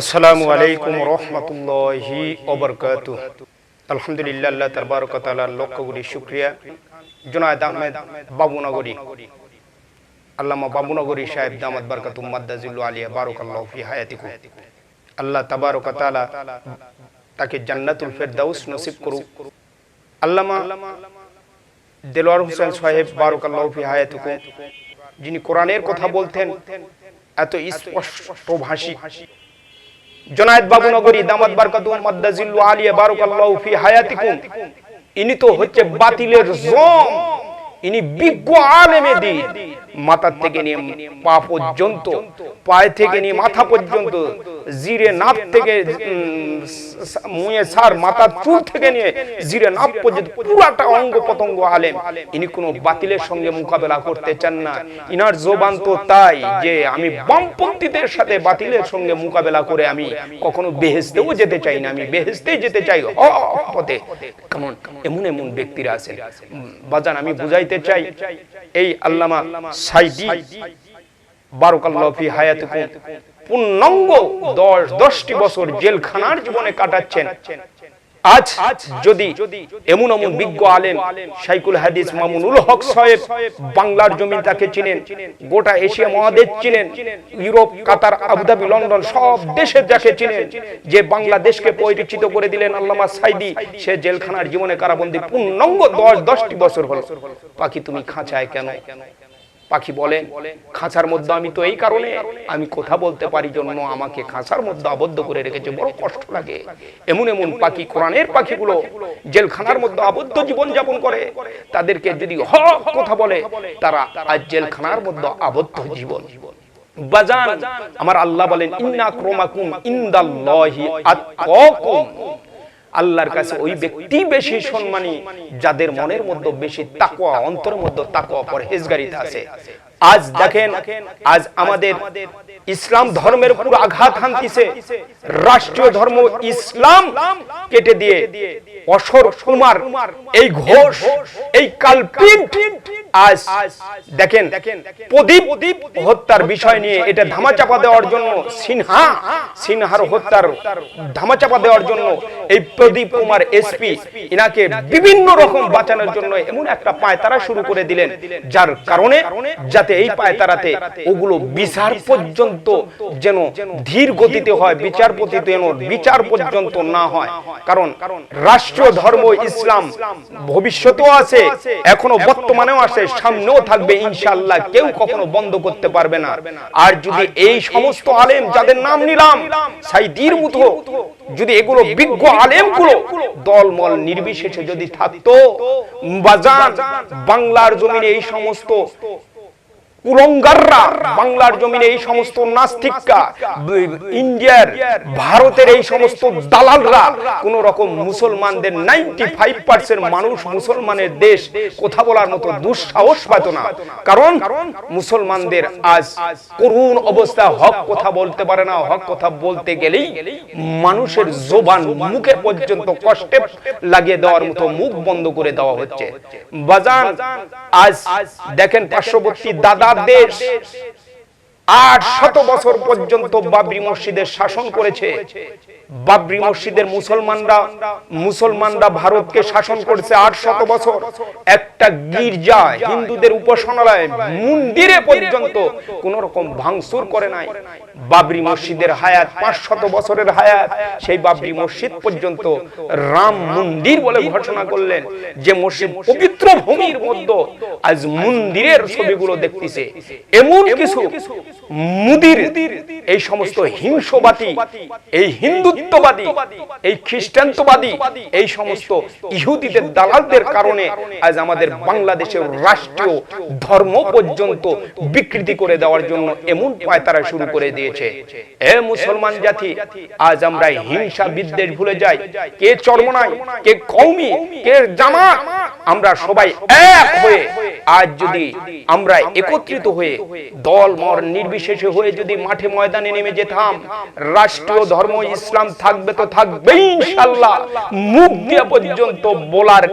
আসসালামু আলাইকুম রহমতুল্লাহি ওবরকাতু আলহামদুলিল্লাহ আল্লাহ তাবারক তাআলার লক্ষ কোটি শুকরিয়া। জুনায়েদ আহমেদ বাবুনগরী। আল্লামা বাবুনগরী সাহেব দামাত বারকাতুম মাদ্দাজিল্লু আলিয়া ফি আল্লাহ তাবারক তাআলা তাকে জান্নাতুল ফেরদাউস নসিব করুক। আল্লামা দেলোয়ার হোসেন সাহেব বারাকাল্লাহু ফি হায়াতিকুম যিনি কোরআনের কথা বলতেন এত স্পষ্ট ভাষী। জনায়েদ বাবু নগরী, দামাত বারকাতুন মাদ্দাজিল্লু আলিয়া, বারাকাল্লাহু ফি হায়াতিকুম। ইনি তো হচ্ছে বাতিলের জম। ইনি বিজ্ঞ আলেমে দিন। মাথার থেকে নিয়ে পা পর্যন্ত, পায়ে থেকে নিয়ে মাথা পর্যন্ত, জিরে নাপ থেকে মুয়ে সার, মাথার চুল থেকে নিয়ে জিরে নাপ পর্যন্ত, পুরাটা অঙ্গ পতঙ্গ আলেম। ইনি কোনো বাতিলের সঙ্গে মোকাবেলা করতে চান না। ইনার জোবান তো তাই যে আমি বামপন্থীদের সাথে বাতিলের সঙ্গে মোকাবেলা করে আমি কখনো বেহেস্তেও যেতে চাই না, আমি বেহেস্তেই যেতে চাই পথে। কেমন? এমন এমন ব্যক্তিরা আছেন। বাজান, আমি বুঝাইতে চাই, এই আল্লামা হায়াতুকুম, পূর্ণাঙ্গ দশ, দশটি বছর জেলখানার জীবনে কাটাচ্ছেন। আজ যদি এমন এমন বিজ্ঞ আলেম শাইকুল হাদিস মামুনুল হক সাহেব বাংলার জমিন তাকে চিনেন, গোটা এশিয়া মহাদেশ চিনেন, ইউরোপ, কাতার, আবুধাবি, লন্ডন সব দেশে যাকে চিনেন, যে বাংলাদেশকে পরিচিত করে দিলেন আল্লামা সাইদি, সে জেলখানার জীবনে কারাবন্দী পূর্ণাঙ্গ দশ, দশটি বছর হলো। পাখি তুমি খাঁচায় কেন? পাখি বলেন খাঁচার মধ্যে আমি তো এই কারণে, আমি কথা বলতে পারি জন্য আমাকে খাঁচার মধ্যে আবদ্ধ করে রেখেছে। বড় কষ্ট লাগে। এমন এমন পাখি কোরআনের পাখিগুলো জেলখানার মধ্যে আবদ্ধ জীবন যাপন করে। তাদেরকে যদি হক কথা বলে, তারা আজ জেলখানার মধ্যে আবদ্ধ জীবন। বাজান, আমার আল্লাহ বলেন, ইন্না ক্রমাকুম ইন্দাল্লাহি আতকাকুম। আল্লাহর কাছে ওই ব্যক্তি বেশি সম্মানী যাদের মনের মধ্যে বেশি তাকওয়া অন্তরের মধ্যে তাকওয়া পরহেজগারিতা আছে। আজ দেখেন আজ আমাদের ইসলাম ধর্মের উপর আঘাত হানতিছে। রাষ্ট্রীয় ধর্ম ইসলাম কেটে দিয়ে অসর কুমার এই ঘোষ এই কালপিট আজ দেখেন, প্রদীপ হত্যার বিষয় নিয়ে এটা ধামাচাপা দেওয়ার জন্য সিনহা, সিনহার হত্যার ধামাচাপা দেওয়ার জন্য এই প্রদীপ কুমার এসপি ইনাকে বিভিন্ন রকম বাঁচানোর জন্য এমন একটা পায়তারা শুরু করে দিলেন, যার কারণে যাতে এই পায়তারাতে ওগুলো বিচার পর্যন্ত যেন ধীর গতিতে হয়, বিচারপতি যেন বিচার পর্যন্ত না হয়। কারণ রাষ্ট্র ধর্ম ইসলাম ভবিষ্যতেও আছে, এখনও বর্তমানেও আছে সামনেও থাকবে ইনশাল্লাহ কেউ কখনো বন্ধ করতে পারবে না। আর যদি এই সমস্ত আলেম যাদের নাম নিলাম সাইদির মতো যদি এগুলো বিজ্ঞ আলেমগুলো দলমল নির্বিশেষে যদি থাকতো বাজার বাংলার জমিনে এই সমস্ত কুলঙ্গাররা বাংলার জমিনে এই সমস্ত নাস্তিকরা ইন্ডিয়ার ভারতের এই সমস্ত দালালরা কোন রকম মুসলমানদের নাইনটি ফাইভ পার্সেন্ট মানুষ মুসলমানের দেশ কথা বলার মতো দুঃসাহস পাত না। কারণ মুসলমানদের আজ করুণ অবস্থা হক কথা বলতে পারে না হক কথা বলতে গেলেই মানুষের জোবান মুখে পর্যন্ত কষ্টে লাগিয়ে দেওয়ার মতো মুখ বন্ধ করে দেওয়া হচ্ছে। বাজান আজ দেখেন পার্শ্ববর্তী দাদা দেশ আট বছর পর্যন্ত বাবরি মসজিদের শাসন করেছে। বাবরি মসজিদের মুসলমানরা মুসলমানরা ভারতকে শাসন করেছে আট বছর। একটা গির্জা হিন্দুদের উপাসনালয় মন্দিরে পর্যন্ত কোন রকম ভাঙচুর করে নাই। বাবরি মসজিদের হায়াত, পাঁচ শত বছরের হায়াত, সেই বাবরি মসজিদ পর্যন্ত রাম মন্দির বলে ঘোষণা করলেন যে মসজিদ পবিত্র ভূমির মধ্যে আজ মন্দিরের ছবিগুলো দেখতেছে। এমন কিছু মুদির, এই সমস্ত হিংসবাদী এই হিন্দুত্ববাদী, এই খ্রিস্টানত্ববাদী, এই সমস্ত ইহুদিদের দালালদের কারণে আজ আমাদের বাংলাদেশের রাষ্ট্রীয় ধর্ম পর্যন্ত বিকৃতি করে দেওয়ার জন্য এমন পায়তারা শুরু করে দিয়েছে। এ মুসলমান জাতি, আজ আমরা হিংসা বিদ্বেষ ভুলে যাই। কে চর্মনাই, কে কৌমি কে জামা আমরা সবাই এক হয়ে আজ যদি আমরা একত্রিত হয়ে দল মর নির্বিশেষে নির্বিশেষে হয়ে যদি মাঠে ময়দানে নেমে যেতাম, রাষ্ট্রীয় ধর্ম, ইসলাম থাকবে তো থাকবে ইনশাল্লাহ মুখ দিয়ে পর্যন্ত, বলার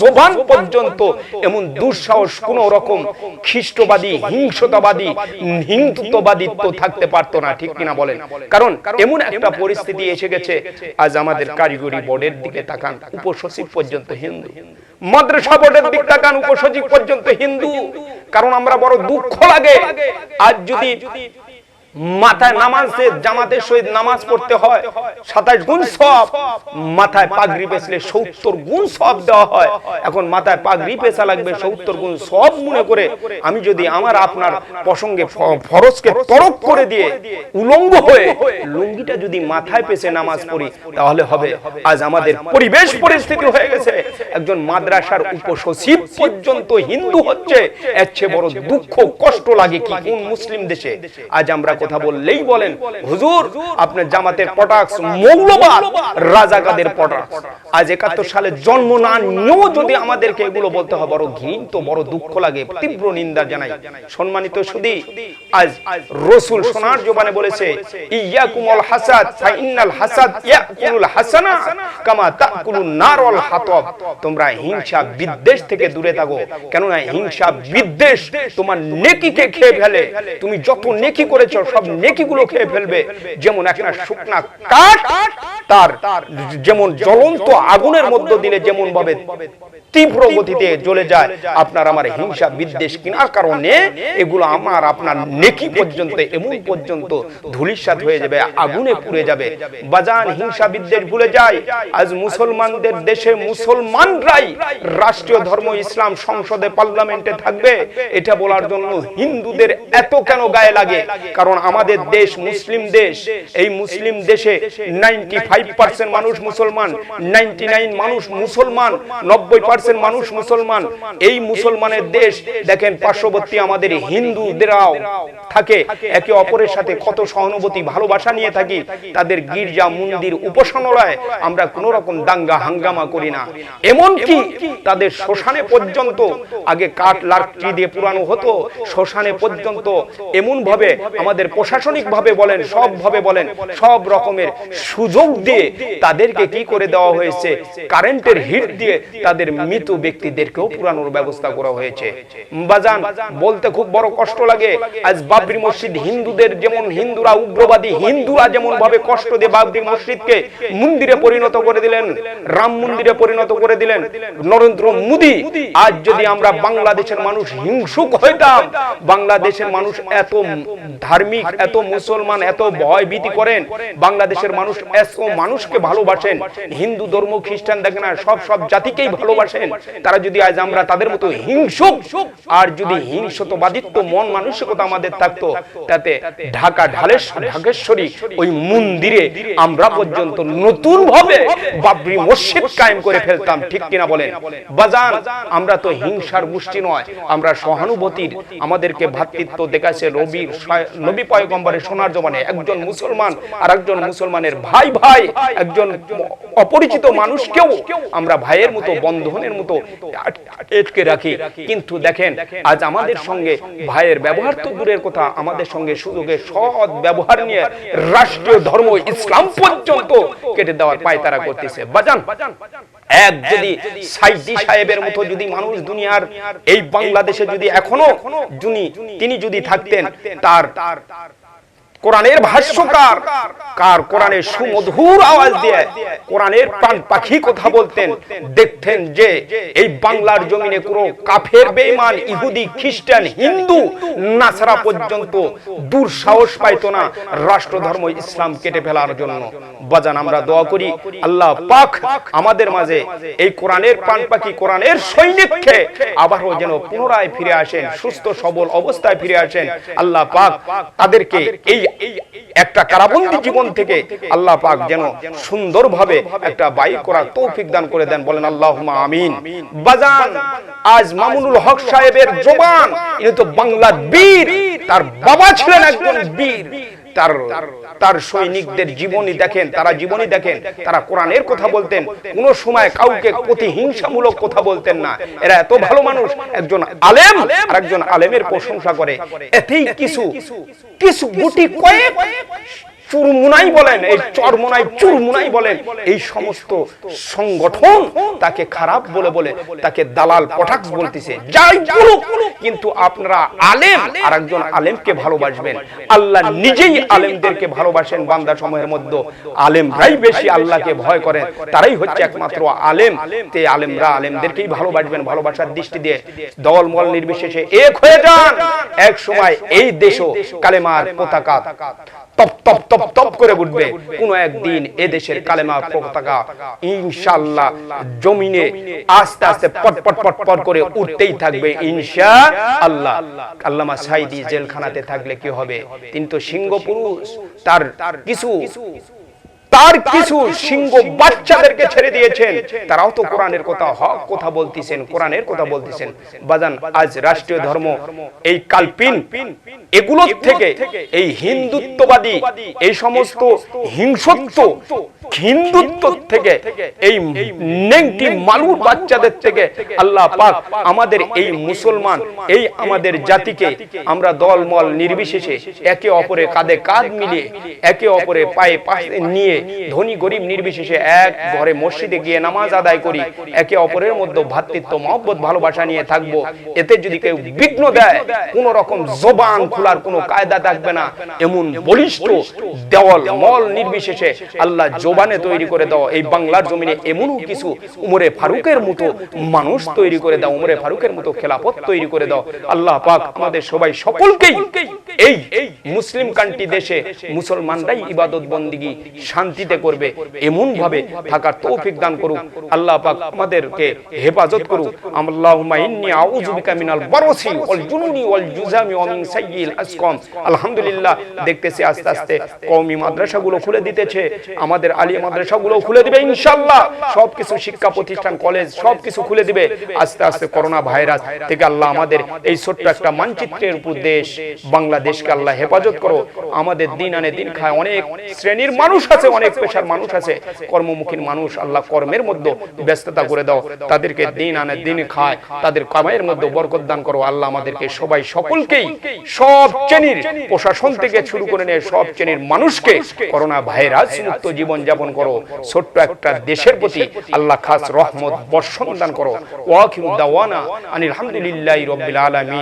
জবান পর্যন্ত এমন দুঃসাহস কোন রকম খ্রিস্টবাদী হিংসতাবাদী হিন্দুত্ববাদিত্ব থাকতে পারতো না, ঠিক কিনা বলেন? কারণ এমন একটা পরিস্থিতি এসে গেছে, আজ আমাদের কারিগরি বোর্ডের দিকে তাকান, উপসচিব পর্যন্ত হিন্দু। মাদ্রাসা বোর্ডের দিকটা উপসচিব পর্যন্ত হিন্দু কারণ আমরা বড় দুঃখ লাগে। আজ যদি মাথায় নামাজে জামাতের সহিত নামাজ পড়তে হয়। সাতাশ গুণ সব মাথায় পাগড়ি পেছলে সত্তর গুণ সব দেওয়া হয়। এখন মাথায় পাগড়ি পেঁচা লাগবে, সত্তর গুণ সব মনে করে আমি যদি আমার আপনার প্রসঙ্গে ফরজকে তরক করে দিয়ে উলঙ্গ হয়ে লুঙ্গিটা যদি মাথায় পেছে নামাজ পড়ি, তাহলে হবে। আজ আমাদের পরিবেশ পরিস্থিতি হয়ে গেছে। একজন মাদ্রাসার উপসচিব পর্যন্ত হিন্দু হচ্ছে। এর চেয়ে বড় দুঃখ, কষ্ট লাগে কি কোন মুসলিম দেশে? আজ আমরা কথা বললেই বলেন হুজুর আপনার জামাতের পটাক্স মৌলবাদ রাজাকাদের পটাক্স। আজ একাত্তর সালে জন্ম না নিয়েও যদি আমাদেরকে এগুলো বলতে হয় বড় ঘৃণিত বড় দুঃখ লাগে তীব্র নিন্দা জানাই। সম্মানিত সুদী আজ রসুল সোনার জবানে বলেছে ইয়াকুমুল হাসাদ ফা ইন্নাল হাসাদ ইয়াকুলুল হাসানা কামা তাকুলুন নারল হাতব। তোমরা হিংসা বিদ্বেষ থেকে দূরে থাকো কেননা হিংসা বিদ্বেষ তোমার নেকিকে খেয়ে ফেলে। তুমি যত নেকি করেছ সব নেকিগুলো খেয়ে ফেলবে। যেমন একটা শুকনা কাঠ তার যেমন জ্বলন্ত আগুনের মধ্য দিলে যেমন ভাবে তীব্র গতিতে জ্বলে যায়, আপনার আমার হিংসা বিদ্বেষ কিনার কারণে এগুলো আমার আপনার নেকি পর্যন্ত, এমন পর্যন্ত ধুলিসাত হয়ে যাবে, আগুনে পুড়ে যাবে। বাজান হিংসা বিদ্বেষ ভুলে যায়। আজ মুসলমানদের দেশে মুসলমানরাই রাষ্ট্রীয় ধর্ম, ইসলাম, সংসদে, পার্লামেন্টে থাকবে। এটা বলার জন্য হিন্দুদের এত কেন গায়ে লাগে? কারণ আমাদের দেশ মুসলিম দেশ। এই মুসলিম দেশে নাইনটি পার্সেন্ট মানুষ মুসলমান নাইনটি নাইন মানুষ মুসলমান, নব্বই পার্সেন্ট মানুষ মুসলমান। এই মুসলমানের দেশ, দেখেন, পার্শ্ববর্তী আমাদের থাকে, একে অপরের সাথে কত সহানুভূতি, ভালোবাসা নিয়ে থাকি, তাদের গির্জা, মন্দির, উপাসনালয় আমরা কোন রকম দাঙ্গা, হাঙ্গামা করি না। এমন কি তাদের শ্মশানে পর্যন্ত আগে কাঠ লাকড়ি দিয়ে পুরানো হতো, শ্মশানে পর্যন্ত এমন ভাবে আমাদের প্রশাসনিক ভাবে বলেন সব ভাবে বলেন, সব রকমের সুযোগ দিয়ে তাদেরকে কি করে দেওয়া হয়েছে? কারেন্টের হিট দিয়ে তাদের মৃত ব্যক্তিদেরকেও পুরানোর ব্যবস্থা করা হয়েছে। বাজান বলতে খুব বড় কষ্ট লাগে। আজ বাবরি মসজিদ হিন্দুদের যেমন হিন্দুরা উগ্রবাদী, হিন্দুরা যেমন ভাবে কষ্ট দিয়ে বাবরি মসজিদকে মন্দিরে পরিণত করে দিলেন, রাম মন্দিরে পরিণত করে দিলেন, নরেন্দ্র মোদী, আজ যদি আমরা বাংলাদেশের মানুষ হিংসুক হইতাম, বাংলাদেশের মানুষ এত ধার্মিক, এত মুসলমান, এত ভয় ভীতি করেন, বাংলাদেশের মানুষ এত মানুষকে ভালোবাসেন, হিন্দু ধর্ম, খ্রিস্টান, দেখেন না, সব সব জাতিকেই ভালোবাসেন। তারা যদি আজ আমরা তাদের মতো হিংসুক, আর যদি হিংসতবাদিত্ব মন মানসিকতা আমাদের থাকতো, তাতে ঢাকা ঢালেশ ঢাকেশ্বরী, ওই মন্দিরে আমরা পর্যন্ত নতুন ভাবে বাবরি মসজিদ কায়েম করে ফেলতাম, ঠিক কিনা বলেন? বাজান, আমরা তো হিংসার গোষ্ঠী নয়, আমরা সহানুভূতির, আমাদেরকে ভ্রাতৃত্ব দেখাচ্ছে রবির, নবী পয়গম্বরের সোনার জমানে। একজন মুসলমান আর একজন মুসলমানের ভাই ভাই একজন অপরিচিত মানুষকেও আমরা ভাইয়ের মতো বন্ধনের মতো এটকে রাখি। কিন্তু দেখেন আজ আমাদের সঙ্গে ভাইয়ের ব্যবহার তো দূরের কথা আমাদের সঙ্গে সুযোগে সৎ ব্যবহার নিয়ে রাষ্ট্রীয় ধর্ম ইসলাম পর্যন্ত কেটে দেওয়ার পায়তারা করতেছে। বাজান এক যদি সাইদি সাহেবের মতো যদি মানুষ দুনিয়ার এই বাংলাদেশে যদি এখনও তিনি যদি থাকতেন তার কোরআনের ভাষ্যকার। কার কোরআনের সুমধুর আওয়াজ দিয়ে কোরআনের প্রাণ পাখি কথা বলতেন, দেখতেন যে এই বাংলার জমিনে কোনো কাফের, বেঈমান, ইহুদি, খ্রিস্টান, হিন্দু, নাসারা পর্যন্ত দূর সাহস পাইতো না রাষ্ট্র ধর্ম ইসলাম কেটে ফেলার জন্য। বাজান, আমরা দোয়া করি, আল্লাহ পাক আমাদের মাঝে এই কোরআনের প্রাণ পাখি, কোরআনের সৈনিককে আবারও যেন পুনরায় ফিরে আসেন, সুস্থ সবল অবস্থায় ফিরে আসেন। আল্লাহ পাক তাদেরকে এই একটা কারাবন্দি জীবন থেকে আল্লাহ পাক যেন সুন্দরভাবে একটা বাই করার তৌফিক দান করে দেন। বলেন আল্লাহ আমিন। বাজান, আজ মামুনুল হক সাহেবের জবান, ইনি তো বাংলার বীর, তার বাবা ছিলেন একজন বীর। তার তার সৈনিকদের জীবনী দেখেন, তারা জীবনী দেখেন, তারা কোরআনের কথা বলতেন। কোন সময় কাউকে প্রতিহিংসামূলক কথা বলতেন না। এরা এত ভালো মানুষ, একজন আলেম আর একজন আলেমের প্রশংসা করে। এতেই কিছু কিছু গুটি কয়েক চুরমুনাই বলেন এই চরমুনাই চুরমুনাই বলেন এই সমস্ত সংগঠন তাকে খারাপ বলে বলে তাকে দালাল পটাক্স বলতেছে। যাই বলুক কিন্তু আপনারা আলেম আর একজন আলেমকে ভালোবাসবেন। আল্লাহ নিজেই আলেমদেরকে ভালোবাসেন বান্দা সময়ের মধ্যে। আলেমরাই বেশি আল্লাহকে ভয় করেন। তারাই হচ্ছে একমাত্র আলেম। তে আলেমরা আলেমদেরকেই ভালোবাসবেন ভালোবাসার দৃষ্টি দিয়ে। দল মল নির্বিশেষে এক হয়ে যান। এক সময় এই দেশও কালেমার পতাকা ইনশাআল্লাহ জমিনে আস্তে আস্তে পট পট পট পট করে উঠতেই থাকবে ইনশা আল্লাহ আল্লামা জেলখানাতে থাকলে কি হবে? কিন্তু সিংহ পুরুষ তার কিছু তার কিছু সিংহ বাচ্চাদেরকে ছেড়ে দিয়েছেন। তারাও তো কোরআনের কথা হক কথা বলতেছেন কোরআনের কথা বলতেছেন। বাজান আজ রাষ্ট্রীয় ধর্ম এই কালপিন এগুলো থেকে এই হিন্দুত্ববাদী এই সমস্ত হিংসত্ব হিন্দুত্ব থেকে এই নেংটি মালুর বাচ্চাদের থেকে আল্লাহ পাক আমাদের এই মুসলমান এই আমাদের জাতিকে আমরা দলমল নির্বিশেষে একে অপরে কাঁধে কাঁধ মিলিয়ে একে অপরে পায়ে পায়ে নিয়ে ধনী গরিব নির্বিশেষে এক ঘরে মসজিদে গিয়ে নামাজ আদায় করি। একে অপরের মধ্যে ভ্রাতৃত্ব, মহব্বত, ভালোবাসা নিয়ে থাকব। এতে যদি কেউ বিঘ্ন দেয়, কোন রকম জবান খোলার কোনো কায়দা থাকবে না। এমন বলিষ্ঠ দেওয়াল, মল নির্বিশেষে আল্লাহ জবানে তৈরি করে দাও। এই বাংলার জমিনে এমনও কিছু উমরে ফারুকের মতো মানুষ তৈরি করে দাও, উমরে ফারুকের মতো খেলাপথ তৈরি করে দাও। আল্লাহ পাক আমাদের সবাই সকলকেই এই মুসলিম কান্ট্রি দেশে মুসলমানরাই ইবাদত বন্দিগি শান্তিতে করবে এমন ভাবে থাকার তৌফিক দান করুক। আল্লাহ পাক আমাদেরকে হেফাজত করুক। আল্লাহুম্মা ইন্নী আউযু বিকা মিনাল বারসি ওয়াল জুনুনি ওয়াল জুজামি ওয়া মিন সাইয়্যিল আসকাম। আলহামদুলিল্লাহ, দেখতেছি আস্তে আস্তে কওমি মাদ্রাসাগুলো খুলে দিতেছে। আমাদের আলিয়া মাদ্রাসাগুলো খুলে দিবে ইনশাআল্লাহ। সবকিছু শিক্ষা প্রতিষ্ঠান, কলেজ, সবকিছু খুলে দিবে। আস্তে আস্তে করোনা ভাইরাস থেকে আল্লাহ আমাদের এই ছোট্ট একটা মানচিত্রের উপর দেশ, বাংলাদেশকে আল্লাহ হেফাজত করো। আমাদের দিন আনে দিন খায় অনেক শ্রেণির মানুষ আছে, অনেক পেশার মানুষ আছে কর্মমুখী মানুষ আল্লাহ কর্মের মধ্যে ব্যস্ততা করে দাও তাদেরকে দিন আনে দিন খায় তাদের কামাইয়ের মধ্যে বরকত দান করো আল্লাহ আমাদেরকে সবাই সকলকেই সব শ্রেণির প্রশাসন থেকে শুরু করে নিয়ে সব শ্রেণির মানুষকে করোনা ভাইরাস মুক্ত জীবন যাপন করো ছোট্ট একটা দেশের প্রতি আল্লাহ খাস রহমত বর্ষণ দান করো ওয়াকিম দাওয়ানা আনিল হামদুলিল্লাহি রাব্বিল আলামিন।